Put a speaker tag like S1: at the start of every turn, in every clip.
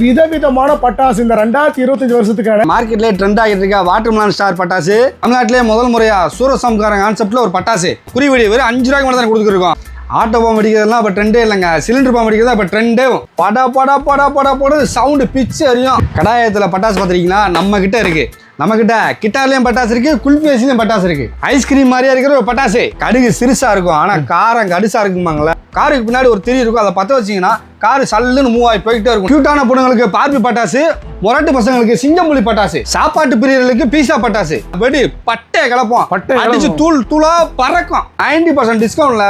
S1: விதவிதமான பட்டாசு இந்த ரெண்டாயிரத்தி இருபத்தஞ்சு வருஷத்துக்கான
S2: மார்க்கெட்லேயே ட்ரெண்ட் ஆகிட்டு இருக்க? வாட்டர்மெலன் ஸ்டார் பட்டாசு. தமிழ்நாட்டிலே முதல் முறையா சூரசம்காரன் கான்செப்ட்ல ஒரு பட்டாசு. குறிவீடு வெறும் அஞ்சு ரூபாய்க்கு மட்டும் தான் கொடுத்துருக்கோம். ஆட்டோ பாம்பு அடிக்கிறதுலாம் இப்போ ட்ரெண்டே இல்லைங்க. சிலிண்டர் பாம்பு அடிக்கிறதா இப்போ ட்ரெண்டே படா படா படா படா போட சவுண்டு பிச்சு அறியும் கடாயத்தில் பட்டாசு பார்த்துருக்கீங்களா நம்ம கிட்ட இருக்கு. நம்ம கிட்ட கிட்டார்லயும் பட்டாசு இருக்கு குல்பி பட்டாசு இருக்கு. ஐஸ்கிரீம் மாதிரியா இருக்கிற ஒரு பட்டாசு. கடுகு சிறுசா இருக்கும். ஆனா காரம் கடுசா இருக்குமாங்களே காருக்கு பின்னாடி ஒரு திரி இருக்கும். அதை பத்த வச்சீங்கன்னா காரு சல்லுன்னு மூவ் ஆகி போயிட்டே இருக்கும். கியூட்டான பொண்ணுங்களுக்கு பார்பி பட்டாசு முரட்டு பசங்களுக்கு சிங்கம்புலி பட்டாசு சாப்பாட்டு பிரியர்களுக்கு பீஸா பட்டாசு. வெடி பட்டை கிளப்போம்.
S1: பட்டைய
S2: அடிச்சு. தூள் தூளா பறக்கும். நைன்டி பர்சன்ட் டிஸ்கவுண்ட்ல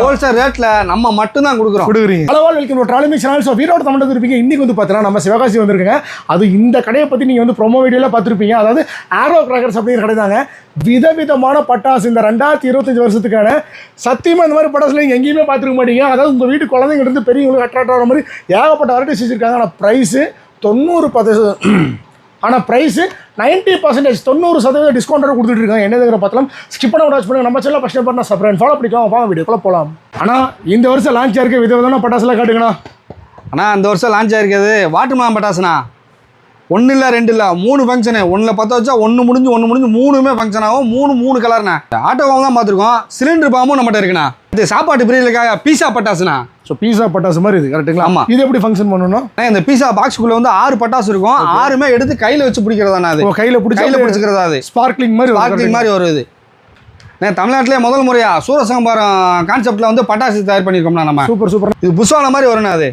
S2: ஹோல்சேல் ரேட்ல நம்ம மட்டும்தான் கொடுக்குறோம்.
S1: கொடுக்குறீங்க. அளவால் வெல்கம் ட்ராலிமி சேனல் ஸோ வீரோட தமிழ் இருப்பீங்க இன்னைக்கு வந்து பார்த்தீங்கன்னா நம்ம சிவகாசி வந்திருக்கேங்க. அது இந்த கடையை பற்றி நீங்கள் வந்து ப்ரோமோ வீடியோவில் பார்த்துருப்பீங்க. அதாவது ஆரோ கிராக்கர்ஸ் அப்படிங்கிற கடை தாங்க. விதவிதமான பட்டாசு. இந்த ரெண்டாயிரத்தி இருபத்தஞ்சு வருஷத்துக்கான சத்தியமாக இந்த மாதிரி பட்டாசுல நீங்கள் எங்கேயுமே பார்த்துருக்க மாட்டீங்க. அதாவது உங்கள் வீட்டு குழந்தைங்க இருந்து பெரியவங்களுக்கு அட்ராக்ட் ஆகிற மாதிரி ஏகப்பட்ட வெரைட்டிஸ் வச்சுருக்காங்க. ஆனால் ப்ரைஸு தொண்ணூறு பத்து ஆனால் ப்ரைஸு நைன்ட்டி பர்சன்டேஜ் தொண்ணூறு சதவீதம் டிஸ்கவுண்ட் கொடுத்துட்டு இருக்காங்க. என்ன பார்த்தலாம் ஸ்கிப் பண்ண வாட்ச் பண்ணுங்க நம்ம செல்ல ஃபஸ்ட் பண்ண சப்ரேட் ஃபாலோ பண்ணிக்கலாம் வாங்க வீடியோக்குள்ள போகலாம் ஆனால் இந்த வருஷம் லான்ச் ஆயிருக்க வித விதமான பட்டாசுலாம் காட்டுங்கண்ணா.
S2: ஆனால் இந்த வருஷம் லான்ச் ஆயிருக்கிறது வாட்டர்மெலன் பட்டாசுண்ணா. ஒன்று இல்லை ரெண்டு இல்லை மூணு ஃபங்க்ஷனு ஒன்றில் பற்ற வச்சா ஒன்று முடிஞ்சு ஒன்று முடிஞ்சு மூணுமே ஃபங்க்ஷன் ஆகும். மூணு மூணு கலர்ண்ணா ஆட்டோ பாம்பு தான் பார்த்துருக்கோம். சிலிண்டர் பாம்பும் நம்மகிட்ட இருக்குண்ணா. இது சாப்பாட்டு பிரியலுக்காக பீஸா பட்டாசுண்ணா.
S1: ஸோ பீஸா பட்டாசு மாதிரி இது கரெக்ட்டுங்களா
S2: ஆமா.
S1: இது எப்படி ஃபங்க்ஷன் பண்ணணும்?
S2: இந்த பீஸா பாக்ஸுக்குள்ள வந்து ஆறு பட்டாசு இருக்கும். ஆறுமே எடுத்து கையில வச்சு பிடிக்கிறதாண்ணா அது.
S1: கையில் பிடிச்சி
S2: கையில பிடிச்சிக்கிறதா அது.
S1: ஸ்பார்க்லிங் மாதிரி
S2: ஸ்பார்க்லிங் மாதிரி அண்ணா, தமிழ்நாட்டிலே முதல் முறையா சூரசம்பாரம் கான்செப்ட்ல வந்து பட்டாசு தயார் பண்ணியிருக்கோம்னா நம்ம.
S1: சூப்பர் சூப்பர்
S2: இது புஷ்வான மாதிரி வரும்ண்ணா அது.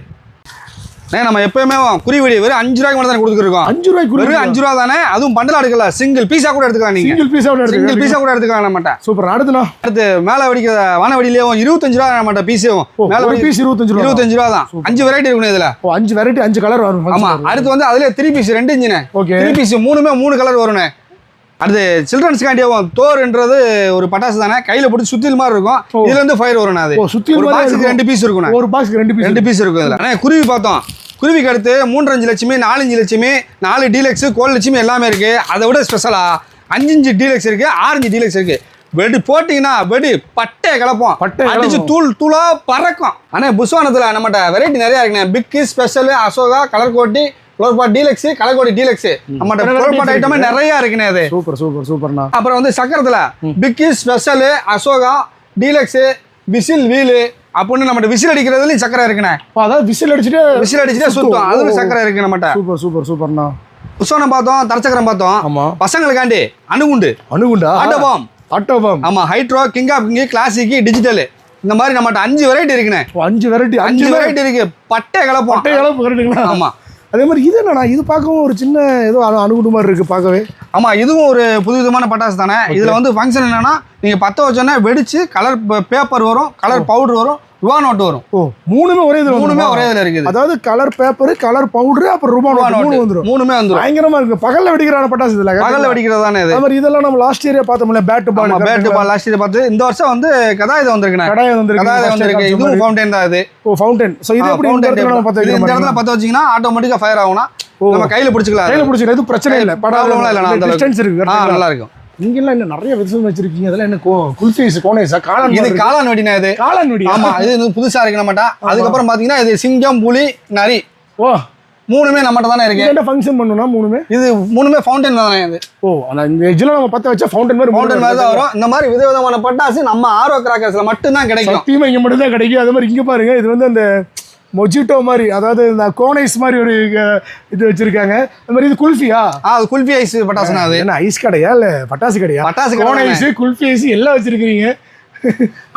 S2: அண்ணா, நம்ம எப்பயுமே குறிவீடி வெறும் அஞ்சு ரூபாய்க்கு மட்டும் தானே கொடுத்துருக்கோம்
S1: அஞ்சு ரூபாய்க்கு
S2: வெறும் அஞ்சு ரூபா தானே? அதுவும் பண்டலா எடுக்கல சிங்கிள் பீஸா கூட எடுத்துக்கலாம் நீங்க.
S1: சிங்கிள் பீஸா
S2: சிங்கிள்
S1: எடுத்து
S2: பீஸா கூட எடுத்துக்கலாம் நம்மகிட்ட.
S1: சூப்பர் அடுத்துண்ணா
S2: அடுத்து மேல வெடிக்கிற வானவெடியிலேயும் இருபத்தஞ்சு ரூபா நம்மகிட்ட பீஸும் மேல
S1: ஒரு பீஸ் இருபத்தஞ்சு ரூபா
S2: இருபத்தஞ்சு ரூபா தான். அஞ்சு வெரைட்டி இருக்கணும் இதுல.
S1: ஓ அஞ்சு வெரைட்டி அஞ்சு கலர் வரும்.
S2: ஆமா அடுத்து வந்து அதுல த்ரீ பீஸ் ரெண்டு இன்ஜினு
S1: ஓகே
S2: த்ரீ பீஸ் மூணுமே மூணு கலர் வரும்ண்ணே அடுத்து சில்ட்ரன்ஸ்காண்டியாவும் தோர்ன்றது ஒரு பட்டாசு தானே? கையில பிடிச்சி சுத்தில் மாதிரி இருக்கும். இதுல இருந்து ஃபயர் வரும்ண்ணா அது.
S1: ஓ சுத்தி
S2: ஒரு பாக்ஸுக்கு ரெண்டு பீஸ் இருக்குண்ணே.
S1: ஒரு பாக்ஸ்க்கு ரெண்டு பீஸ்
S2: ரெண்டு பீஸ் இருக்கும் இதுல. குருவி பார்த்தோம். குருவிக்கு அடுத்து மூன்றஞ்சு லட்சுமி நாலஞ்சு லட்சுமி நாலு டீலக்ஸ் கோல் லட்சுமி எல்லாமே இருக்கு. அதை விட ஸ்பெஷலா அஞ்சஞ்சு டீலக்ஸ் இருக்கு ஆரஞ்சு டீலக்ஸ் இருக்கு. வெடி போட்டிங்கன்னா வெடி பட்டை கிளப்போம்.
S1: பட்டை
S2: அடிச்சு. தூள் தூளா பறக்கும். அண்ணே புஷ்வானத்துல நம்மகிட்ட வெரைட்டி நிறைய இருக்குண்ணே. பிக்கு ஸ்பெஷல் அசோகா கலர் கோட்டி ஃப்ளோர்பாட் டீலக்ஸ் கலர் கோட்டி டீலக்ஸ் நம்மகிட்ட ஃப்ளோர்பாட் ஐட்டமே. நிறைய இருக்குண்ணே அது.
S1: சூப்பர் சூப்பர் சூப்பர்ண்ணா
S2: அப்புறம் வந்து சக்கரத்துல piggy special Ashoka deluxe whistle wheel அப்படின்னு நம்மகிட்ட விசில் அடிக்கிறதுலயும் சக்கரை இருக்குண்ணே
S1: அதாவது விசில் அடிச்சுட்டு
S2: விசில் அடிச்சுட்டே சுத்தம். அதுல சக்கரை இருக்கு நம்மகிட்ட.
S1: சூப்பர் சூப்பர் சூப்பர்ண்ணா
S2: புஷ்வானம் பார்த்தோம் தரச்சக்கரம் பார்த்தோம்.
S1: ஆமா.
S2: பசங்களுக்காண்டி அணுகுண்டு.
S1: அணுகுண்டா?
S2: ஆட்டோபாம்
S1: ஆட்டோபாம்
S2: ஆமா hydro king of king classic digital இந்த மாதிரி நம்மகிட்ட அஞ்சு வெரைட்டி இருக்குண்ணே
S1: அஞ்சு வெரைட்டி
S2: அஞ்சு வெரைட்டி இருக்கு. பட்டை கலப்போம்.
S1: பட்டை கலப்பு கரெக்டுங்களா
S2: ஆமா.
S1: அதே மாதிரி இது என்னண்ணா இது பார்க்கவும் ஒரு சின்ன ஏதோ அணு- அணுகுண்டு மாதிரி இருக்கு பார்க்கவே.
S2: ஆமா இதுவும் ஒரு புது விதமான பட்டாசு தானே? இதுல வந்து ஃபங்க்ஷன் என்னன்னா நீங்க பத்த வச்சோன்னே வெடிச்சு கலர் பேப்பர் வரும் கலர் பவுடர் வரும் ரூபா நோட்டு வரும்.
S1: ஓ மூணுமே ஒரே இதுல
S2: மூணுமே? ஒரே இதுல இருக்குது.
S1: அதாவது கலர் பேப்பர் கலர் பவுடர் அப்புறம் ரூபா நோட்டு மூணு
S2: நோட்டு
S1: வந்துரும்.
S2: மூணுமே வந்துரும்.
S1: பயங்கரமா இருக்கு. பகல்ல வெடிக்கிறான பட்டாசு இதுல
S2: பகல்ல வெடிக்கிறது தானே இது.
S1: மாதிரி இதெல்லாம் நம்ம லாஸ்ட் இயரே பார்த்தோம்ல பேட் பால்
S2: ஆமா பேட் பால் லாஸ்ட் இயர் பார்த்து இந்த வருஷம் வந்து கதாயுதம்
S1: வந்திருக்கு.
S2: கதாயுதம் வந்திருக்கு.
S1: காமிச்ச
S2: இதுவும்
S1: மாதிரி.
S2: ஃபவுண்டைன் தான் இது.
S1: ஓ ஃபவுண்டன் சோ இது எப்படி இந்த இடத்துல
S2: இது இந்த இடத்துல
S1: பார்த்து
S2: வச்சீங்கன்னா ஆட்டோமேட்டிக்கா ஃபயர் ஆகும்னா நம்ம கையில பிடிச்சிக்கலாம்.
S1: கையில பிடிச்சிக்க எதுவும் பிரச்சனை இல்ல.
S2: எல்லாம் இல்ல.
S1: டிஸ்டன்ஸ் இருக்கு?
S2: நல்லா இருக்கும்.
S1: இங்க எல்லாம் இன்னும் நிறைய விதம் வச்சிருக்கீங்க? அதெல்லாம் என்ன கோ குல்ஃபீஸ் கோனேஸா காளான்
S2: இது. காளான் வெடினா இது.
S1: காளான் வெடி
S2: ஆமா இது புதுசா இருக்கு நம்மட்ட அதுக்கப்புறம் பாத்தீங்கன்னா இது சிங்கம் புலி நரி.
S1: ஓ.
S2: மூணுமே நம்மகிட்ட தானே இருக்கு.
S1: என்ன ஃபங்க்ஷன் பண்ணணும்னா மூணுமே?
S2: இது மூணுமே ஃபவுண்டன் தானே இது.
S1: ஓ அந்த இந்த எட்ஜ்ல நம்ம பத்த வச்சா ஃபவுண்டன் மாதிரி
S2: ஃபவுண்டன் மாதிரி தான் வரும். இந்த மாதிரி விதவிதமான பட்டாசு நம்ம ஆர்வ கிராக்கர்ஸ்ல மட்டும்தான் கிடைக்கும்.
S1: சத்தியமா இங்க மட்டும் தான் கிடைக்கும். அதே மாதிரி இங்க பாருங்க. இது வந்து அந்த மொஜிட்டோ மாதிரி அதாவது இந்த கோனைஸ் மாதிரி ஒரு இது வச்சிருக்காங்க. அது மாதிரி இது குல்ஃபியா?
S2: ஆ குல்ஃபி ஐஸ் பட்டாசுனா அது.
S1: என்ன ஐஸ் கடையா இல்ல பட்டாசு கடையா?
S2: பட்டாசு
S1: கோன் ஐஸ் குல்ஃபி ஐஸ் எல்லாம் வச்சிருக்கீங்க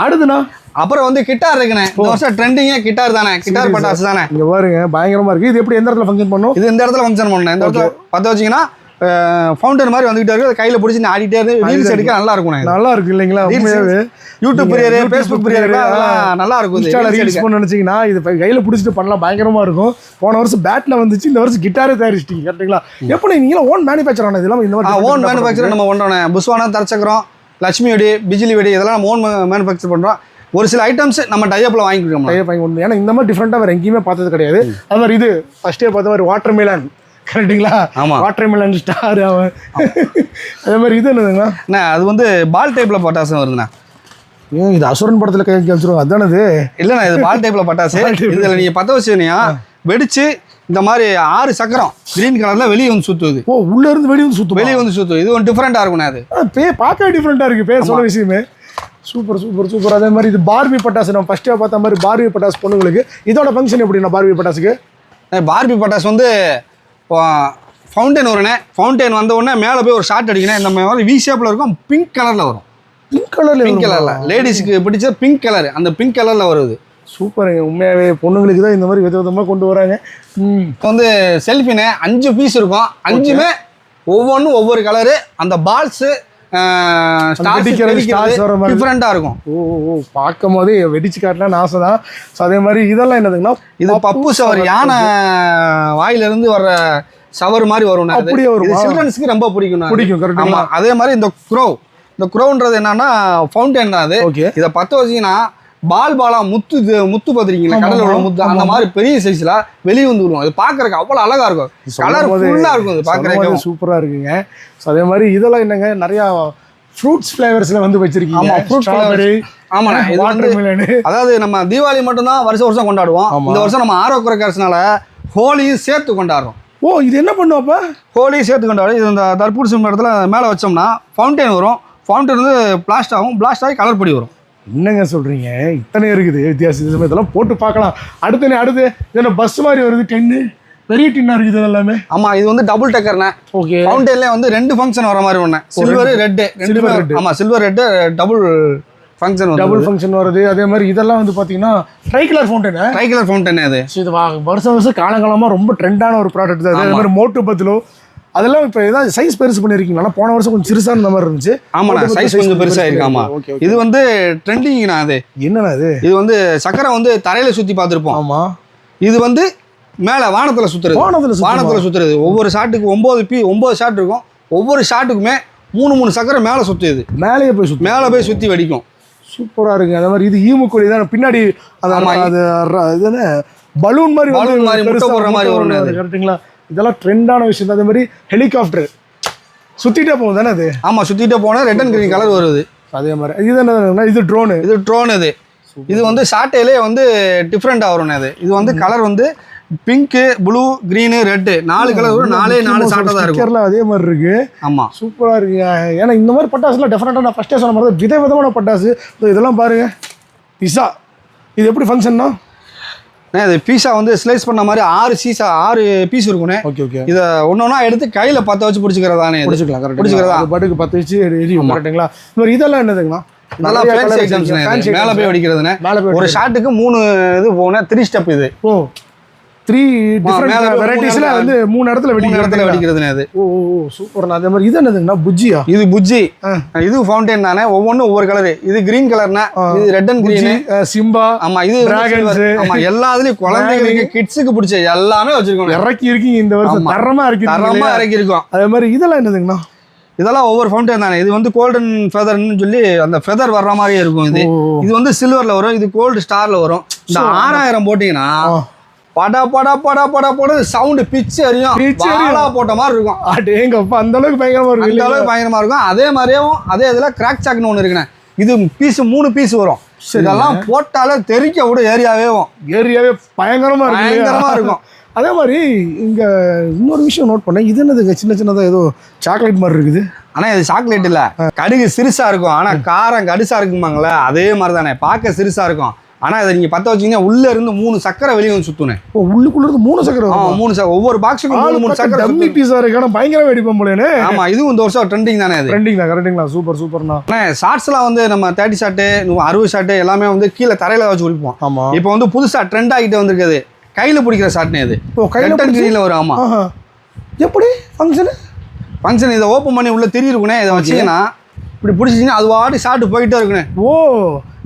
S1: அடுத்துண்ணா
S2: அப்புறம் வந்து கிட்டார் இருக்குண்ணே. இந்த வருஷம் ட்ரெண்டிங்கே கிட்டார் தானே. கிட்டார் பட்டாசு தானே.
S1: இங்க பாருங்க பயங்கரமா இருக்கு. இது எப்படி எந்த இடத்துல ஃபங்க்ஷன் பண்ணும்?
S2: இது இந்த இடத்துல ஃபங்க்ஷன் பண்ணேன் இந்த இடத்துல பத்த வச்சீங்கன்னா ஃபவுண்டன் மாதிரி வந்துகிட்டே இருக்கு. கையில பிடிச்சி நான் ஆடிட்டே இருக்கு. ரீல்ஸ் எடுக்க நல்லா இருக்கும்.
S1: நல்லா இருக்கு இல்லைங்களா? உண்மையாவே?
S2: யூடியூப் பிரியர் ஃபேஸ்புக் பிரியர் அதெல்லாம் நல்லா இருக்கும்.
S1: இன்ஸ்டால ரீல்ஸ். பண்ண நினைச்சீங்கன்னா இது கையில பிடிச்சிட்டு பண்ணலாம். பயங்கரமா இருக்கும். போன வருஷம் பேட்ல வந்துச்சு. இந்த வருஷம் கிட்டாரே தயாரிச்சிட்டீங்க கரெக்ட்டுங்களா? எப்படி நீங்க ஓன் மேனுஃபேக்சர் ஆனது இதெல்லாம் இந்த மாதிரி
S2: ஓன் மேனுஃபேக்சர் நம்ம பண்ணுறோம் புஸ்வானா தரச்சக்கரம் லட்சுமி வெடி பிஜிலி வெடி இதெல்லாம் நம்ம ஓன் மேனுஃபேக்சர் பண்ணுறோம் ஒரு சில ஐட்டம்ஸ் நம்ம டைப்பில் வாங்கிக்கிறோம்
S1: டைப் வாங்கி ஏன்னா இந்த மாதிரி டிஃப்ரெண்டா வேற எங்கேயுமே பார்த்தது கிடையாது. அது மாதிரி இது ஃபர்ஸ்டே பார்த்த மாதிரி வாட்டர் மிலன் கரெக்ட்டுங்களா?
S2: ஆமா.
S1: வாட்டர் மிலன் ஸ்டார் அவன். அதே மாதிரி இது என்னதுங்களா
S2: என்ன அது வந்து பால் டைப்பில் பட்டாசு வருதுண்ணா.
S1: ஏன் இது அசுரன் படத்துல கை கழிச்சிருவோம் அதானது
S2: இல்லைண்ணா இது பால் டைப்பில் பட்டாசு இதில் நீங்கள் பற்ற வச்சுனியா வெடிச்சு இந்த மாதிரி ஆறு சக்கரம் கிரீன் கலர்ல வெளியே வந்து சுத்துது.
S1: ஓ உள்ள இருந்து வெளிய வந்து சுத்தம்?
S2: வெளியே வந்து சுத்துது. இது ஒன்று டிஃப்ரெண்டா இருக்கும்ண்ணே அது.
S1: பே பார்க்கவே டிஃப்ரெண்ட்டாக இருக்குது பேர் சொல்ல விஷயமே. Super super super. அதே மாதிரி இது பார்பி பட்டாசு நம்ம ஃபஸ்ட்டே பார்த்த மாதிரி பார்பி பட்டாசு பொண்ணுங்களுக்கு. இதோட ஃபங்க்ஷன் எப்படிண்ணா பார்பி பட்டாசுக்கு
S2: பார்பி பட்டாஸ் வந்து ஃபவுண்டைன் வரும்ண்ணே ஃபவுண்டைன் வந்த உடனே மேலே போய் ஒரு ஷார்ட் அடிக்கணும் இந்த மாதிரி வி ஷேப்பில் இருக்கும். பிங்க் கலரில் வரும்.
S1: பிங்க் கலர்ல
S2: பிங்க் கலரில் லேடிஸ்க்கு பிடிச்ச பிங்க் கலர் அந்த பிங்க் கலரில் வருது.
S1: சூப்பருங்க. உண்மையாவே பொண்ணுங்களுக்கு தான் இந்த மாதிரி வித விதமாக கொண்டு வராங்க.
S2: இப்போ வந்து செல்ஃபினே அஞ்சு பீஸ் இருக்கும். அஞ்சுமே ஒவ்வொன்றும் ஒவ்வொரு கலரு அந்த பால்ஸு டிஃப்ரெண்ட்டாக இருக்கும்.
S1: ஓ ஓ, பார்க்கும் போதே வெடிச்சு காட்டலாம்னு ஆசை தான் ஸோ அதே மாதிரி இதெல்லாம் என்னதுங்கன்னா
S2: இது பப்பு சவர் யானை வாயிலிருந்து வர்ற சவர் மாதிரி வரும்
S1: அப்படியே வருமா?
S2: சில்ட்ரன்ஸ்க்கு ரொம்ப பிடிக்கும்.
S1: பிடிக்கும், correct
S2: ஆமா அதே மாதிரி இந்த க்ரோ இந்த க்ரோன்றது என்னன்னா ஃபவுண்டைன் தான் அது.
S1: ஓகே
S2: இதை பற்ற வச்சீங்கன்னா பால் பாலா முத்து முத்து பார்த்துருக்கீங்களா?
S1: ஆமா,
S2: கடலில் உள்ள முத்து அந்த மாதிரி பெரிய சைஸ்ல வெளியே வந்து விடுவோம் அது பார்க்கறதுக்கு அவ்வளோ அழகா இருக்கும். கலர் ஃபுல்லாக இருக்கும் அது பார்க்கறதுக்கு.
S1: சூப்பராக இருக்குங்க. ஸோ அதே மாதிரி இதெல்லாம் என்னங்க? நிறையா ஃப்ரூட்ஸ் ஃப்ளேவர்ஸில் வந்து வச்சிருக்கீங்க.
S2: ஆமா, fruit
S1: ஸ்ட்ராபெரி
S2: ஆமாண்ணே இது வந்து அதாவது நம்ம தீபாவளி மட்டும்தான் வருஷம் வருஷம் கொண்டாடுவோம். இந்த வருஷம் நம்ம ஆரோக்கிய கரசனால ஹோலியும் சேர்த்து கொண்டாடுறோம்.
S1: ஓ இது என்ன பண்ணும் அப்போ?
S2: ஹோலியும் சேர்த்து கொண்டாடும் இது இந்த தர்பூர் சிம் இடத்துல மேலே வச்சோம்னா ஃபவுண்டைன் வரும். ஃபவுண்டைன் வந்து பிளாஸ்ட் ஆகும். பிளாஸ்ட் ஆகி கலர் பொடி வரும்.
S1: என்னங்க சொல்கிறீங்க இத்தனை இருக்குது வித்தியாச வித்தியாசம்? இதெல்லாம் போட்டு பார்க்கலாம். அடுத்து என்ன அடுத்து? என்ன பஸ் மாதிரி வருது டென்னு பெரிய டின்னாக இருக்குது எல்லாமே
S2: ஆமாம் இது வந்து டபுள் டக்கர்னே
S1: ஓகே
S2: ஃபவுண்டைன்ல வந்து ரெண்டு ஃபங்க்ஷன் வர மாதிரி ஒன்று சில்வர் ரெட்டு
S1: Silver, red.
S2: ரெண்டு ஆமாம் silver red double function
S1: double function வருது. அதே மாதிரி இதெல்லாம் வந்து பார்த்தீங்கன்னா try colour fountain
S2: try colour fountain அது
S1: இது வருஷம் வருஷம் காலங்காலமாக ரொம்ப ட்ரெண்டான ஒரு ப்ராடக்ட் தான் அதே மாதிரி மோட்டு பத்திலோ அதெல்லாம் இப்போ ஏதாவது சைஸ் பெருசு பண்ணியிருக்கீங்களா போன வருஷம் கொஞ்சம் சிறுசாக இருந்த மாதிரி இருந்துச்சு.
S2: ஆமாண்ணா சைஸ் கொஞ்சம் பெருசாக இருக்கு ஆமா
S1: ஓகே ஓகே
S2: இது வந்து ட்ரெண்டிங்ண்ணா அது
S1: என்னண்ணா அது
S2: இது வந்து சக்கரை வந்து தரையில சுற்றி பார்த்துருப்போம்.
S1: ஆமாம்
S2: இது வந்து மேலே வானத்தில் சுற்றுறது
S1: வானத்தில்?
S2: வானத்தில் சுற்றுறது ஒவ்வொரு ஷாட்டுக்கு ஒம்பது பீ ஒம்பது ஷாட் இருக்கும். ஒவ்வொரு ஷாட்டுக்குமே மூணு மூணு சக்கரை மேலே சுற்றுது
S1: மேலேயே போய் சுற்றி
S2: மேலே போய் சுற்றி வெடிக்கும்.
S1: சூப்பராக இருக்குங்க. அதே மாதிரி இது ஈமுக்குழி தான். பின்னாடி. அது என்ன? பலூன் மாதிரி
S2: Balloon மாதிரி முட்டை போடுற மாதிரி வரும் அது.
S1: கரெக்டுங்களா இதெல்லாம் ட்ரெண்டான விஷயம் தான் அதே மாதிரி ஹெலிகாப்டர் சுற்றிட்டே போகும் தானே அது?
S2: ஆமாம் சுற்றிட்டே போனால் ரெட் அண்ட் கிரீன் கலர் வருது.
S1: அதே மாதிரி. இது என்ன இது ட்ரோனு
S2: இது ட்ரோன் இது. இது வந்து ஷார்ட்டேலே வந்து டிஃப்ரெண்ட்டாக வரும் அது. இது வந்து கலர் வந்து பிங்க்கு ப்ளூ க்ரீனு ரெட்டு நாலு கலர் வரும். நாலே நாலு ஷார்ட்டாக தான் இருக்கும்.
S1: அதே மாதிரி இருக்கு.
S2: ஆமாம்
S1: சூப்பராக இருக்குங்க. ஏன்னா இந்த மாதிரி பட்டாசுலாம் டெஃபினட்டாக நான் ஃபஸ்ட்டே சொன்ன மாதிரி வித விதமான பட்டாசு. இதோ இதெல்லாம் பாருங்க. பிஸா இது எப்படி ஃபங்க்ஷன்னா
S2: இது பீஸா வந்து ஸ்லைஸ் பண்ண மாதிரி ஆறு சீஸா ஆறு பீஸ் இருக்குண்ணே.
S1: ஓகே ஓகே
S2: இதை ஒன்று எடுத்து கையில் பற்ற வச்சு பிடிச்சிக்கிறதானே
S1: பிடிச்சிக்கலாம் கரெக்ட்
S2: பிடிச்சிக்கிறதா?
S1: பாட்டுக்கு பத்து வச்சு எரியும் கரெக்டுங்களா இந்த மாதிரி இதெல்லாம் என்னதுங்களா
S2: நல்லா ஃபேன்சி ஐட்டம்ஸ் மேலே போய்
S1: போய்
S2: ஒரு ஷாட்டுக்கு மூணு இது போனேன் த்ரீ ஸ்டெப் இது.
S1: ஓ. த்ரீ டிஃப்ரெண்ட் வெரைட்டிஸ்ல வந்து மூணு இடத்துல
S2: மூணு இடத்துல
S1: வெடிக்கிறது
S2: வெடிக்கிறதுனே அது.
S1: ஓ ஓ சூப்பர் அதே மாதிரி இது என்னதுங்கண்ணா? புஜ்ஜியா?
S2: இது புஜ்ஜி. இது ஃபவுண்டைன் தானே? ஒவ்வொன்றும் ஒவ்வொரு கலரு இது கிரீன் கலர்னா இது ரெட் அண்ட் கிரீன்
S1: சிம்பா
S2: ஆமா இது. ஆமா எல்லா இதுலயும் குழந்தைங்களுக்கு கிட்ஸுக்கு பிடிச்ச எல்லாமே வச்சிருக்கோம்
S1: இறக்கி இருக்கீங்க இந்த வருஷம். தரமா இருக்கு
S2: தரமா இறக்கி இருக்கோம்
S1: அதே மாதிரி இதெல்லாம் என்னதுங்கண்ணா?
S2: இதெல்லாம் ஒவ்வொரு ஃபவுண்டைன் தானே. இது வந்து கோல்டன் ஃபெதர்னு சொல்லி அந்த ஃபெதர் வர்ற மாதிரியே இருக்கும் இது. இது வந்து சில்வர்ல வரும். இது கோல்டு ஸ்டார்ல வரும். இந்த ஆறாயிரம் போட்டீங்கன்னா. படா படா படா படா போட சவுண்டு பிச்சு அறியும். பாலா போட்ட மாதிரி இருக்கும்.
S1: அடேங்கப்பா அந்த அளவுக்கு பயங்கரமா இருக்கு
S2: அந்த? அளவுக்கு பயங்கரமா இருக்கும். அதே மாதிரியும் அதே இதுல கிராக் சாக்னு ஒன்று இருக்குண்ணே. இது பீஸ் மூணு பீஸ் வரும். இதெல்லாம் போட்டாலே தெறிக்க விட ஏரியாவே
S1: ஏரியாவே பயங்கரமா இருக்கு இல்லையா?
S2: பயங்கரமா இருக்கும்.
S1: அதே மாதிரி இங்க இன்னொரு விஷயம் நோட் பண்ணேன். இது என்னதுங்க சின்ன சின்னதா ஏதோ சாக்லேட் மாதிரி இருக்குது?
S2: ஆனா இது சாக்லேட் இல்ல. கடுகு சிறுசா இருக்கும். ஆனா காரம் கடுசா இருக்குமாங்களே அதே மாதிரி தானே பார்க்க சிறுசா இருக்கும். ஆனா இதை நீங்க பத்த வச்சீங்கன்னா உள்ள இருந்து மூணு சக்கரை வெளியே வந்து சுத்துனேன்
S1: ஓ உள்ளுக்குள்ள இருந்து மூணு சக்கரை
S2: மூணு சக்கரை ஒவ்வொரு பாக்ஸுக்கும் மூணு மூணு சக்கரை
S1: டம்மி
S2: சுத்தும்.
S1: பீஸா இருக்கு ஆனா பயங்கரமா வெடிப்போம் போலேன்னு
S2: ஆமா இதுவும் இந்த வருஷம் ட்ரெண்டிங் தானே அது.
S1: ட்ரெண்டிங்களா கரெக்டுங்களா சூப்பர் சூப்பர்ண்ணா
S2: ஆனா ஷார்ட்ஸ்லாம் வந்து நம்ம தேர்ட்டி ஷாட்டு அறுபது ஷாட்டு எல்லாமே வந்து கீழே தரையில வச்சு குடிப்போம்
S1: ஆமா.
S2: இப்போ வந்து புதுசா ட்ரெண்ட் ஆகிட்டு வந்திருக்குது. கையில பிடிக்கிற ஷாட்னே அது
S1: ஓ கையில
S2: ரெட் அண்ட் கிரீன்ல வரும் ஆமா.
S1: ஆஹா. எப்படி? ஃபங்க்ஷனு
S2: ஃபங்க்ஷன் இதை ஓப்பன் பண்ணி உள்ள திரி இருக்குனே இதை வச்சீங்கன்னா இப்படி பிடிச்சிச்சிங்கன்னா அது வாட்டி ஷாட்டு போய்கிட்டே இருக்குண்ணே.
S1: ஓ.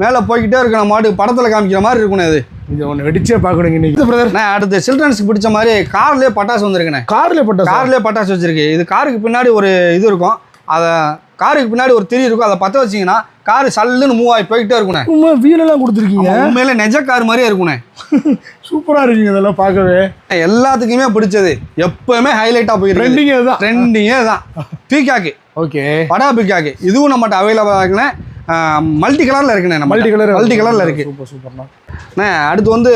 S2: மேலே போய்கிட்டே இருக்கு நம்ம மாட்டு படத்தில் காமிக்கிற மாதிரி இருக்குண்ணே அது.
S1: இது ஒன்று வெடிச்சே பார்க்கணுங்க இன்னைக்கு. பிரதர்
S2: அண்ணே, அடுத்து சில்ட்ரன்ஸ்க்கு பிடிச்ச மாதிரி கார்லேயே பட்டாசு வந்திருக்குண்ணே.
S1: கார்ல பட்ட
S2: கார்லேயே பட்டாசு வச்சிருக்கு. இது காருக்கு பின்னாடி ஒரு இது இருக்கும். அதை காருக்கு பின்னாடி ஒரு திரி இருக்கும். அதை பற்ற வச்சீங்கன்னா கார் சல்லுன்னு மூவ் ஆகி போய்கிட்டே இருக்குண்ணே.
S1: உண்மை வீலெல்லாம் கொடுத்துருக்கீங்க?
S2: உண்மையிலே நெஜ கார் மாதிரியே இருக்குண்ணே.
S1: சூப்பரா இருக்குங்க இதெல்லாம் பார்க்கவே.
S2: எல்லாத்துக்குமே பிடிச்சது. எப்பவுமே ஹைலைட்டாக போயிருக்கு
S1: ட்ரெண்டிங் அதுதான்
S2: ட்ரெண்டிங்கே தான் பீகாக்கு
S1: ஓகே
S2: படா பீகாக்கு இதுவும் நம்மகிட்ட அவைலபிளாக இருக்குண்ணே. மல்டி கலரில் இருக்குண்ணே
S1: மல்டி கலர்
S2: மல்டி கலரில் இருக்கு.
S1: சூப்பர் சூப்பர்ண்ணா.
S2: அண்ணே அடுத்து வந்து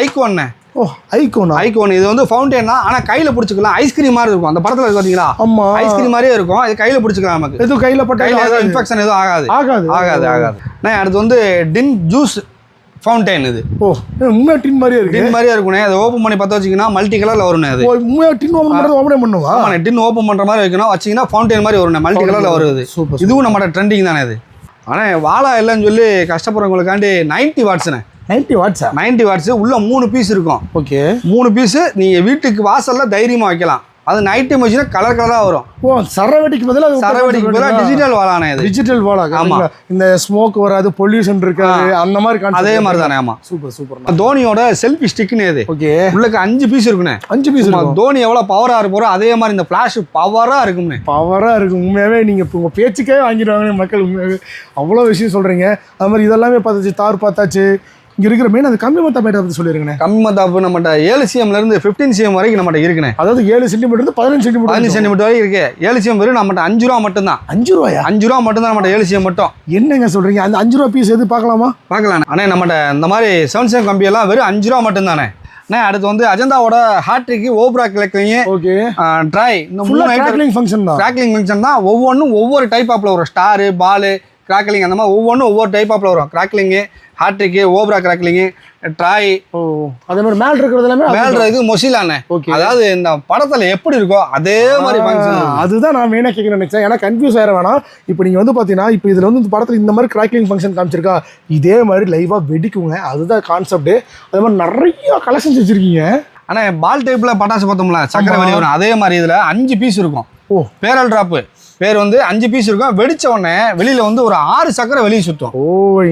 S2: ஐகோண்ணே
S1: ஓ ஐகோனா?
S2: ஐகோன் இது வந்து ஃபவுண்டேன் தான். ஆனால் கையில் பிடிச்சிக்கலாம். ஐஸ்கிரீம் மாதிரி இருக்கும். அந்த படத்தில் பார்த்தீங்களா
S1: ஆமா.
S2: ஐஸ்கிரீம் மாதிரியே இருக்கும். இது கையில் பிடிச்சிக்கலாம் நமக்கு.
S1: எதுவும் கையில
S2: கையில் எதுவும்
S1: பட்டாலும்
S2: இன்ஃபெக்ஷன் எதுவும் ஆகாது.
S1: ஆகாது.
S2: ஆகாது ஆகாது. நான் அடுத்து வந்து டின் ஜூஸ் ஃபவுண்டைன் இது.
S1: ஓ உண்மையா டின் மாதிரியே இருக்கு.
S2: டின் மாதிரியே இருக்குண்ணே. அதை ஓப்பன் பண்ணி பற்ற வச்சிங்கன்னா மல்டி கலரில் வருண்ணே அது.
S1: உண்மையா டின் ஓபன் பண்றது ஓபன் பண்ணுவா?
S2: டின் ஓப்பன் பண்ணுற மாதிரி வைக்கணும். வச்சிங்கன்னா ஃபவுண்டைன் மாதிரி வருண்ணே. மல்டி கலரில் வருது. இதுவும் நம்மளோட ட்ரெண்டிங் தானே இது. ஆனால் வாழா இல்லைன்னு சொல்லி கஷ்டப்படுறவங்களுக்காண்டி நைன்ட்டி வாட்ஸ்ண்ணே
S1: நைன்டி வாட்ஸா
S2: நைன்ட்டி வாட்ஸ் உள்ள மூணு பீஸ் இருக்கும்.
S1: ஓகே.
S2: மூணு பீஸு நீங்கள் வீட்டுக்கு வாசலில் தைரியமாக வைக்கலாம். அது நைட் டைம் வச்சுன்னா கலர் கலராக வரும்.
S1: ஓ சரவெடிக்கு பதிலா அது
S2: சரவடிக்கு பதிலாக டிஜிட்டல் வாழானே இது.
S1: டிஜிட்டல் வாலா
S2: ஆமா.
S1: இந்த ஸ்மோக் வராது பொல்யூஷன் இருக்காது அந்த மாதிரி
S2: அதே மாதிரி தானே ஆமாம்
S1: சூப்பர் சூப்பர்.
S2: தோனியோட செல்ஃபி ஸ்டிக்னு இது.
S1: ஓகே.
S2: உள்ளக்கு அஞ்சு பீஸ் இருக்குண்ணே.
S1: அஞ்சு பீஸ்
S2: சும்மா தோனி எவ்வளோ பவராக இருப்போரோ அதே மாதிரி இந்த ஃப்ளாஷ் பவராக இருக்கும்ண்ணே.
S1: பவரா இருக்கு உண்மையாவே நீங்க இப்போ உங்க பேச்சுக்கே வாங்கிடுவாங்க மக்கள். உண்மையாவே அவ்வளோ விஷயம் சொல்றீங்க. அது மாதிரி இதெல்லாமே பார்த்தாச்சு தார் பார்த்தாச்சு. இங்க இருக்கிற மெயின் அது கம்மி மத்த பேட்டை பத்தி சொல்லிருங்கண்ணே
S2: கம்மி மத்தாப்பு நம்மகிட்ட ஏழு சிஎம்ல இருந்து ஃபிஃப்டீன் சிஎம் வரைக்கும் நம்மகிட்ட இருக்குண்ணே
S1: அதாவது ஏழு சென்டிமீட்டர் இருந்து பதினஞ்சு சென்டிமீட்டர்
S2: பதினஞ்சு சென்டிமீட்டர் வரைக்கும் இருக்கு. ஏழு சிஎம் வெறும் நம்மகிட்ட அஞ்சு ரூபா மட்டும்தான்.
S1: அஞ்சு ரூபாயா?
S2: அஞ்சு ரூபா மட்டும்தான் நம்மகிட்ட ஏழு சிஎம் மட்டும்.
S1: என்னங்க சொல்றீங்க? அந்த அஞ்சு ரூபா பீஸ் எது? பார்க்கலாமா?
S2: பார்க்கலாம் அண்ணே நம்மகிட்ட இந்த மாதிரி செவன் சிஎம் கம்பியெல்லாம் வெறும் அஞ்சு ரூபா மட்டும்தானே? அண்ணே அடுத்து வந்து அஜந்தாவோட ஹாட்ரிக்கு ஓப்ரா கிழக்கையும்
S1: ஓகே.
S2: ட்ரை இந்த
S1: ஃபுல்லா
S2: மூணு ஐட்டம்
S1: கிராக்லிங் ஃபங்க்ஷன் தான்.
S2: கிராக்லிங் ஃபங்க்ஷன் தான். ஒவ்வொன்றும் ஒவ்வொரு டைப் ஆப்பில் வரும் ஸ்டாரு பாலு கிராக்லிங் அந்த மாதிரி ஒவ்வொன்றும் ஒவ்வொரு டைப் ஆப்பில் வரும். கிராக்லிங்கு ஹாட்ரிக்கு ஓப்ரா கிராக்லிங்கு ட்ராய்
S1: அதே மாதிரி மேல் இருக்கிறது எல்லாமே
S2: மேல்ற இது மொசிலானே
S1: Okay.
S2: அதாவது இந்த படத்துல எப்படி இருக்கோ அதே மாதிரி ஃபங்க்ஷன்
S1: அதுதான் நான் மெயினாக கேட்க நினைச்சேன். ஏன்னா கன்ஃபியூஸ் ஆயிட வேணாம். இப்போ நீங்கள் வந்து பார்த்தீங்கன்னா இப்போ இதில் வந்து இந்த படத்தில் இந்த மாதிரி கிராக்லிங் ஃபங்க்ஷன் காமிச்சிருக்கா? இதே மாதிரி லைவாக வெடிக்குங்க. அதுதான் கான்செப்ட் அதே மாதிரி நிறைய கலெக்ஷன்ஸ் வச்சிருக்கீங்க.
S2: ஆனா பால் டைப்ல பட்டாசு பார்த்தோம்ல சக்கரை வெளியே வரும். அதே மாதிரி இதுல அஞ்சு பீஸ் இருக்கும்.
S1: ஓ.
S2: பேரல் டிராப்பு பேர் வந்து அஞ்சு பீஸ் இருக்கும். வெடிச்ச உடனே வெளியில வந்து ஒரு ஆறு சக்கரை வெளியே சுத்தும்.
S1: ஓ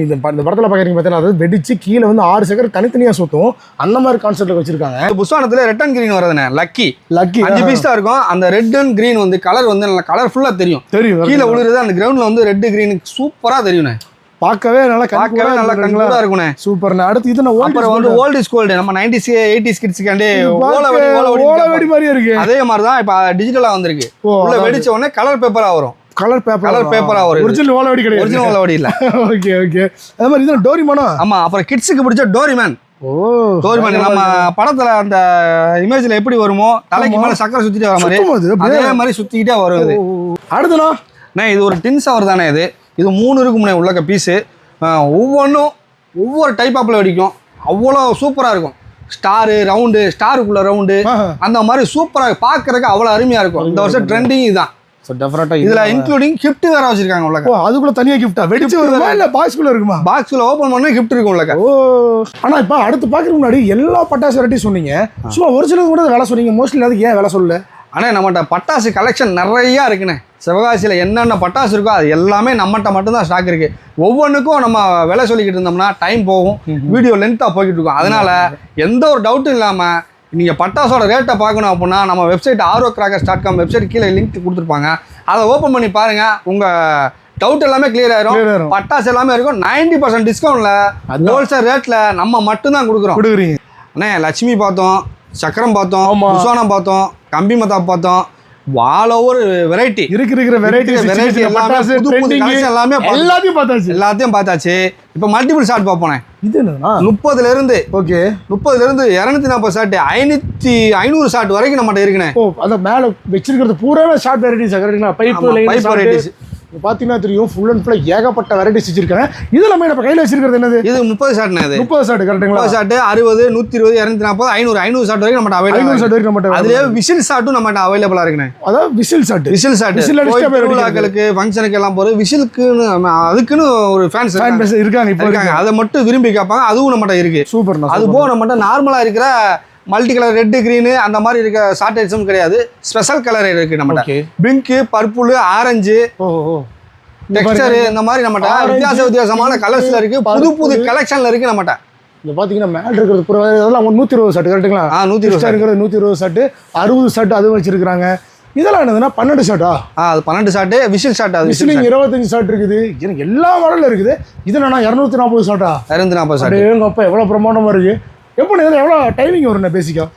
S1: இந்த இந்த படத்தில் பார்க்குறீங்க பார்த்தீங்கன்னா அதாவது வெடிச்சு கீழே வந்து ஆறு சக்கரை தனித்தனியாக சுற்றும் அந்த மாதிரி கான்செப்டில் வச்சிருக்காங்க.
S2: புஸ்வானத்துல ரெட் அண்ட் கிரீன் வரதுனே லக்கி
S1: லக்கி
S2: அஞ்சு பீஸ் தான் இருக்கும். அந்த ரெட் அண்ட் கிரீன் வந்து கலர் வந்து நல்லா கலர்ஃபுல்லா தெரியும்.
S1: தெரியும்
S2: கீழே விழுறது அந்த கிரவுண்ட்ல வந்து ரெட் கிரீன் சூப்பரா தெரியும்ண்ணே.
S1: பார்க்கவே நல்லா
S2: பார்க்கவே நல்லா கண்கூடா இருக்குண்ணே
S1: சூப்பர்ண்ணே அடுத்து இது நான்
S2: அப்புறம் வந்து ஓல்டு ஸ்கோல்டு நம்ம நைன்டிஸ் எயிட்டிஸ் கிட்ஸ்க்காண்டி ஓலை வெடி ஓலை வெடி
S1: ஓலவெடி மாதிரியே இருக்கு.
S2: அதே மாதிரி தான் இப்போ டிஜிட்டலாக வந்திருக்கு. உள்ள வெடிச்ச உடனே கலர் பேப்பரா வரும்.
S1: கலர் பேப்பர்
S2: paper ஆ வருது.
S1: ஒரிஜினல் ஓலவெடி கிடையாது.
S2: ஒரிஜினல் ஓலை வெடி இல்ல.
S1: ஓகே ஓகே அதே மாதிரி இது டோரிமானா
S2: ஆமா அப்புறம் கிட்ஸுக்கு பிடிச்ச டோரிமேன்
S1: ஓ.
S2: டோரிமேன் நம்ம படத்துல அந்த இமேஜ்ல எப்படி வருமோ தலைக்கு மேல சக்கரை சுத்திட்டு வர மாதிரி.
S1: அது
S2: மாதிரி சுத்திக்கிட்டே வரும் இது.
S1: அடுத்தனா
S2: இது ஒரு டின் சவர் தானே இது. இது மூணு இருக்கும்ண்ணே உள்ளக்க பீஸு ஒவ்வொன்றும் ஒவ்வொரு டைப் ஆப்பில் வெடிக்கும். அவ்வளோ சூப்பராக இருக்கும். ஸ்டாரு ரவுண்டு ஸ்டாருக்குள்ள ரவுண்டு அந்த மாதிரி சூப்பராக பார்க்கறதுக்கு அவ்வளோ அருமையாக இருக்கும். இந்த வருஷம் ட்ரெண்டிங் இதுதான்.
S1: ஸோ டெஃபினட்டாக
S2: இதுல இன்க்ளூடிங் கிஃப்ட் வேற வச்சிருக்காங்க உள்ளக்க.
S1: அதுக்குள்ள தனியா கிஃப்டா வெடிச்சு வருமா இல்ல பாக்ஸ்குள்ள இருக்குமா?
S2: பாக்ஸ்ல ஓபன் பண்ணா கிஃப்ட் இருக்கும் உள்ளக்க.
S1: ஓ. ஆனா இப்ப அடுத்து பாக்குறதுக்கு முன்னாடி எல்லா பட்டாசு வெரைட்டி சொன்னீங்க. சும்மா ஒரிஜினல் கூட விலை சொன்னீங்க. மோஸ்ட்லி அதுக்கு ஏன் விலை சொல்லல?
S2: ஆனா நம்மகிட்ட பட்டாசு கலெக்ஷன் நிறைய இருக்குண்ணே. சிவகாசியில என்னென்ன பட்டாசு இருக்கோ அது எல்லாமே நம்மகிட்ட மட்டும்தான் ஸ்டாக் இருக்கு. ஒவ்வொன்றுக்கும் நம்ம விலை சொல்லிக்கிட்டு இருந்தோம்னா டைம் போகும். வீடியோ லென்த்தாக போய்கிட்டு இருக்கும். அதனால எந்த ஒரு டவுட்டும் இல்லாம நீங்க பட்டாசோட ரேட்டை பார்க்கணும் அப்படின்னா நம்ம website Arrow Crackers dot com website கீழே லிங்க் கொடுத்துருப்பாங்க. அதை ஓப்பன் பண்ணி பாருங்க. உங்க டவுட் எல்லாமே கிளியர்
S1: Clear
S2: ஆயிரும். பட்டாசு எல்லாமே இருக்கும். Ninety percent டிஸ்கவுண்ட்ல. ஹோல்சேல் ரேட்ல நம்ம மட்டும்தான் கொடுக்குறோம்.
S1: கொடுக்குறீங்க.
S2: அண்ணே லட்சுமி பார்த்தோம். சக்கரம் பார்த்தோம். புஸ்வானம் பார்த்தோம் கம்பி மத்தாப் பார்த்தோம். ஆல் ஓவர் வெரைட்டி
S1: இருக்கு இருக்கிற வெரைட்டி
S2: variety எல்லாமே எல்லாமே
S1: எல்லாத்தையும் பார்த்தாச்சு.
S2: எல்லாத்தையும் பார்த்தாச்சு. இப்போ மல்டிபிள் ஷாட் பார்ப்போனே
S1: இது என்னன்னா
S2: முப்பதுல இருந்து
S1: ஓகே.
S2: முப்பதுல இருந்து இரநூத்தி நாற்பது ஷாட் ஐநூத்தி ஐநூறு ஷாட் வரைக்கும் நம்மகிட்ட இருக்குண்ணே.
S1: ஓ அத மேல வச்சிருக்கிறது பூராவே ஷார்ட் வெரைட்டிஸ் கரெக்ட்டுங்களா பைப்
S2: ஆமா,
S1: பாத்தீங்கன்னா தெரியும் ஃபுல் அண்ட் ஃபுல் ஏகப்பட்ட வெரைட்டிஸ் வச்சிருக்காங்க இது நம்ம நம்ம கையில வச்சிருக்கிறது என்னது?
S2: இது முப்பது இது.
S1: முப்பது ஷார்ட் கரெக்ட்டுங்களா
S2: முப்பது ஷாட் அறுபது நூத்தி இருபது இரநூத்தி நாற்பது ஐநூறு ஐநூறு ஷாட் வரைக்கும்
S1: ஐநூறு
S2: அவைலபிள்
S1: ஷார்ட் வரைக்கும் நம்மகிட்ட
S2: அதுலயே விசில் ஷாட்டும் நம்மகிட்ட அவைலபிளா இருக்குண்ணே.
S1: அதாவது விசில் ஷாட்
S2: விசில் ஷாட்
S1: போய்
S2: திருவிழாக்களுக்கு ஃபங்க்ஷனுக்கு எல்லாம் போறது. விசிலுக்குன்னு நம்ம- அதுக்குன்னு ஒரு ஃபேன்ஸ்
S1: ஃபேன் இருக்காங்க இப்போ
S2: இருக்காங்க. அதை மட்டும் விரும்பி கேட்பாங்க. அதுவும் நம்மகிட்ட இருக்கு.
S1: சூப்பர்
S2: அது போக நம்மகிட்ட நார்மலா இருக்கிற மல்டி கலர் ரெட் கிரீனு அந்த மாதிரி இருக்க ஷார்ட் ஐட்ஸும் கிடையாது. ஸ்பெஷல் கலர் இருக்கு நம்மகிட்ட
S1: okay.
S2: Pink purple orange texture இந்த மாதிரி நம்மகிட்ட வித்தியாச வித்தியாசமான கலர்ஸ்ல இருக்கு. புது புது. கலெக்ஷன்ல இருக்கு நம்மகிட்ட
S1: இங்க பாத்தீங்கன்னா மேல இருக்கிறது பூரா இதெல்லாம் நூத்தி இருபது ஷாட் கரெக்ட்டுங்களா?
S2: ஆ நூத்தி இருபது.
S1: இருக்கிறது நூத்தி இருபது ஷாட் அறுபது ஷாட் அதுவும் வச்சிருக்காங்க இதெல்லாம் என்னதுன்னா பன்னெண்டு ஷாட்டா
S2: ஆ அது பன்னெண்டு ஷாட்டு விசில் ஷாட் அது விசில்
S1: விசிலிங் இருபத்தஞ்சு ஷாட் இருக்குது. எனக்கு எல்லா மாடல்ல இருக்குது. இது என்னன்னா இரநூத்தி நாற்பது ஷாட்டா
S2: இருந்து நாற்பது ஷாட்
S1: அப்படியே எங்க அப்பா எவ்வளவு பிரமாண்டமா இருக்கு. எப்படி இதுல எவ்வளவு டைமிங் வரும் பேசிக்கா?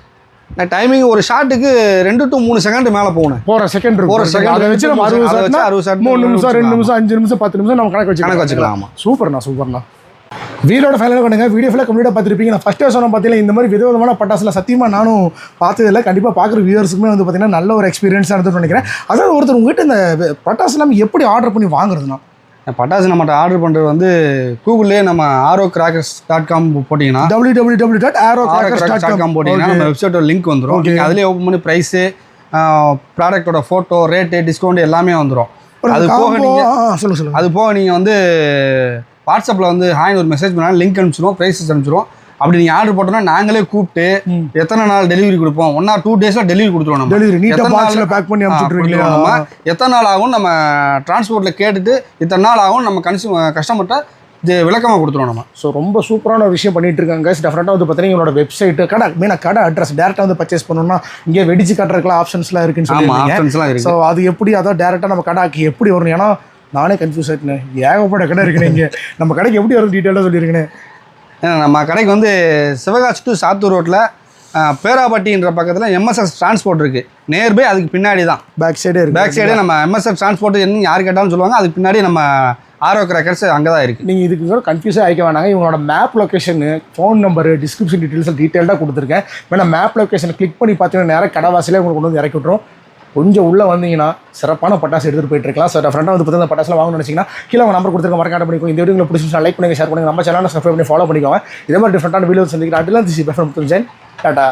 S2: டைமிங் ஒரு ஷாட்டுக்கு ரெண்டு டு மூணு செகண்ட் மேல போகணும்.
S1: போற செகண்ட்
S2: second
S1: செகண்ட் அதை வச்சு நம்ம அறுபது ஷாட்னா
S2: அறுபது shot
S1: மூணு நிமிஷம் ரெண்டு. நிமிஷம் அஞ்சு நிமிஷம் பத்து நிமிஷம் நம்ம கணக்கு வச்சு
S2: கணக்கு வச்சுக்கலாம்.
S1: சூப்பர்ண்ணா சூப்பர்ண்ணா. வீடியோட ஃபைனல் பண்ணுங்க வீடியோ ஃபுல்லாக கம்ப்ளீட்டாக பார்த்துருப்பீங்க. நான் ஃபஸ்ட்டே சொன்ன பார்த்தீங்கன்னா இந்த மாதிரி விதவிதமான பட்டாசுல சத்தியமாக நானும் பார்த்ததில்ல. கண்டிப்பாக பார்க்குற வியூவர்ஸுக்குமே வந்து பார்த்தீங்கன்னா நல்ல ஒரு எக்ஸ்பீரியன்ஸாக இருந்துன்னு நினைக்கிறேன். அதாவது ஒருத்தர் உங்ககிட்ட இந்த பட்டாசு எல்லாம் எப்படி ஆர்டர் பண்ணி வாங்குறதுனா
S2: பட்டாசு நம்மகிட்ட ஆர்டர் பண்ணுறது வந்து கூகுள்லேயே நம்ம ஆரோ கிராக்கர்ஸ் டாட் காம் போட்டிங்கன்னா
S1: W W W dot Arrow
S2: crackers dot com போட்டிங்கன்னா நம்ம வெப்சைட்டோட லிங்க் வந்துடும். நீங்கள் அதிலே ஓப்பன் பண்ணி ப்ரைஸு ப்ராடக்ட்டோட ஃபோட்டோ ரேட்டு டிஸ்கவுண்ட் எல்லாமே வந்துடும் அது போக நீங்கள்
S1: சொல்லுங்க சொல்லுங்க
S2: அது போக நீங்கள் வந்து வாட்ஸ்அப்பில் வந்து ஹாய்னு ஒரு மெசேஜ் பண்ணாலும் லிங்க் அனுப்பிச்சிடுவோம் ப்ரைஸஸ் அனுப்பிச்சிடுவோம் அப்படி நீங்கள் ஆர்டர் போட்டோம்னா நாங்களே கூப்பிட்டு. எத்தனை நாள் டெலிவரி கொடுப்போம்? ஒன் ஆர் டூ டேஸில் டெலிவரி கொடுத்துருவோம் நம்ம.
S1: டெலிவரி நீட்டாக பாக்ஸில் பேக் பண்ணி
S2: கொடுத்துருவோம் நம்ம. எத்தனை நாள் ஆகும் நம்ம டிரான்ஸ்போர்ட்டில் கேட்டுட்டு இத்தனை நாள் ஆகும் நம்ம கன்சியூ கஸ்டமர்கிட்ட இது விளக்கமாக கொடுத்துருவோம் நம்ம.
S1: ஸோ ரொம்ப சூப்பரான ஒரு விஷயம் பண்ணிட்டு இருக்காங்க. Guys. டெஃபினட்டாக வந்து பார்த்தீங்கன்னா உங்களோட வெப்சைட் கடை மெயினாக கடை அட்ரஸ் டேரெக்டாக வந்து பர்ச்சேஸ் பண்ணணும்னா இங்கே வெடிச்சு கட்டுறதுக்குலாம் ஆப்ஷன்ஸ்லாம் இருக்குன்னு
S2: இருக்குது
S1: ஸோ அது எப்படி அதான் டேரெக்டாக நம்ம கடைக்கு எப்படி வரும் ஏன்னா நானே கன்ஃபியூஸ் ஆயிட்டேன். ஏகப்பட்ட கடை இருக்குன்னு இங்கே. நம்ம கடைக்கு எப்படி வரும் டீட்டெயிலாக சொல்லியிருக்கேன்.
S2: நம்ம கடைக்கு வந்து சிவகாசி டு சாத்தூர் ரோட்டில் பேராப்பட்டின்ற பக்கத்தில் எம்எஸ்எஸ் டிரான்ஸ்போர்ட் இருக்குது நியர்பை அதுக்கு பின்னாடி தான்.
S1: பேக் சைடே இருக்கு.
S2: பேக் சைடு நம்ம எம்எஸ்எஸ் டிரான்ஸ்போர்ட் என்ன யார் கேட்டாலும் சொல்லுவாங்க. அதுக்கு பின்னாடி நம்ம ஆரோ கிராக்கர்ஸ் அங்கே தான் இருக்குது
S1: நீங்கள் இதுக்கு கூட கன்ஃபியூஸே ஆகிக்க வேணாங்க. இவங்களோட map location phone number description details டீட்டெயில்டாக கொடுத்துருக்கேன். வேணா மேப் லொக்கேஷனை கிளிக் பண்ணி பார்த்தீங்கன்னா நேராக கடைவாசிலே உங்களுக்கு கொண்டு வந்து இறக்கி விட்ரும் கொஞ்சம் உள்ளே வந்தீங்கன்னா சிறப்பான பட்டாசு எடுத்துகிட்டு போயிட்டு இருக்கலாம் ஸோ ஃப்ரெண்டாக வந்து பார்த்தீங்கன்னா பட்டாசுலாம் வாங்கணும்னு நினச்சிங்கன்னா கீழே உங்கள் நம்பர் கொடுத்துருக்க மறக்காட்ட பண்ணிக்கோ இந்த வீடியோ பிடிச்சி லைக் பண்ணுங்கள் ஷேர் பண்ணுங்கள் நம்ம சேனலை சப்ஸ்கிரைப் பண்ணி ஃபாலோ பண்ணிக்கோங்க. இதே மாதிரி டிஃப்ரெண்டான வீடியோஸ் சந்திக்கிறேன். அதெல்லாம் திசி பெஃபர் டாட்டா